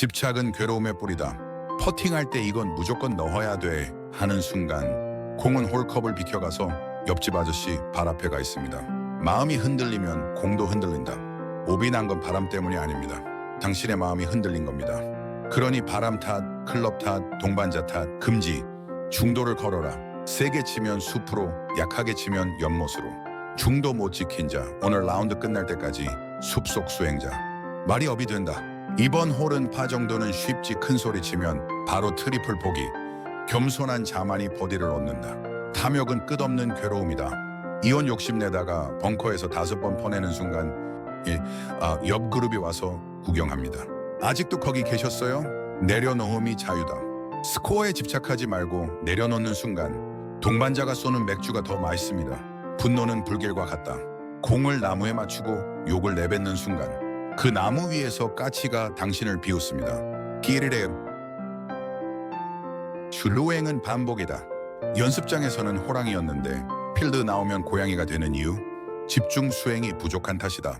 집착은 괴로움의 뿌리다. 퍼팅할 때 이건 무조건 넣어야 돼 하는 순간 공은 홀컵을 비켜가서 옆집 아저씨 발 앞에 가 있습니다. 마음이 흔들리면 공도 흔들린다. 오비 난 건 바람 때문이 아닙니다. 당신의 마음이 흔들린 겁니다. 그러니 바람 탓, 클럽 탓, 동반자 탓, 금지, 중도를 걸어라. 세게 치면 숲으로, 약하게 치면 연못으로. 중도 못 지킨 자, 오늘 라운드 끝날 때까지 숲속 수행자. 말이 업이 된다. 이번 홀은 파 정도는 쉽지 큰 소리 치면 바로 트리플 포기. 겸손한 자만이 버디를 얻는다. 탐욕은 끝없는 괴로움이다. 이혼 욕심내다가 벙커에서 다섯 번 퍼내는 순간 이, 아, 옆 그룹이 와서 구경합니다. 아직도 거기 계셨어요? 내려놓음이 자유다. 스코어에 집착하지 말고 내려놓는 순간 동반자가 쏘는 맥주가 더 맛있습니다. 분노는 불길과 같다. 공을 나무에 맞추고 욕을 내뱉는 순간 그 나무 위에서 까치가 당신을 비웃습니다. 끼리레 슐루행은 반복이다. 연습장에서는 호랑이였는데 필드 나오면 고양이가 되는 이유 집중 수행이 부족한 탓이다.